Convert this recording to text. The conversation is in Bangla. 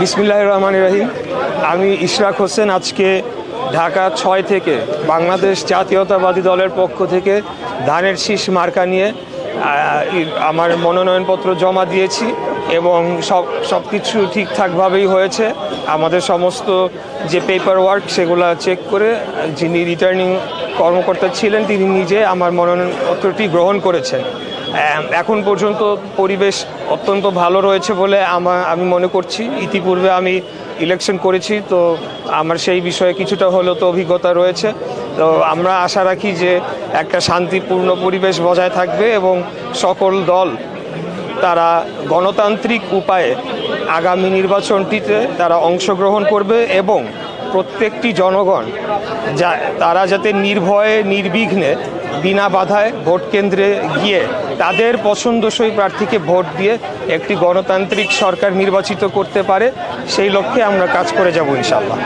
বিসমিল্লাহ রহমান রহিম। আমি ইশরাক হোসেন, আজকে ঢাকা ছয় থেকে বাংলাদেশ জাতীয়তাবাদী দলের পক্ষ থেকে ধানের শীষ মার্কা নিয়ে আমার মনোনয়নপত্র জমা দিয়েছি এবং সব সব কিছু ঠিকঠাকভাবেই হয়েছে। আমাদের সমস্ত যে পেপার ওয়ার্ক সেগুলো চেক করে, যিনি রিটার্নিং কর্মকর্তা ছিলেন, তিনি নিজে আমার মনোনয়নপত্রটি গ্রহণ করেছেন। এখন পর্যন্ত পরিবেশ অত্যন্ত ভালো রয়েছে বলে আমার আমি মনে করছি। ইতিপূর্বে আমি ইলেকশন করেছি, তো আমার সেই বিষয়ে কিছুটা হলেও তো অভিজ্ঞতা রয়েছে। তো আমরা আশা রাখি যে একটা শান্তিপূর্ণ পরিবেশ বজায় থাকবে এবং সকল দল তারা গণতান্ত্রিক উপায়ে আগামী নির্বাচনটিতে তারা অংশগ্রহণ করবে এবং প্রত্যেকটি জনগণ যা, তারা যাতে নির্ভয়ে, নির্বিঘ্নে বিনা বাধায় ভোট কেন্দ্রে গিয়ে তাদের পছন্দসই প্রার্থীকে ভোট দিয়ে একটি গণতান্ত্রিক সরকার নির্বাচিত করতে পারে, সেই লক্ষ্যে আমরা কাজ করে যাব ইনশাল্লাহ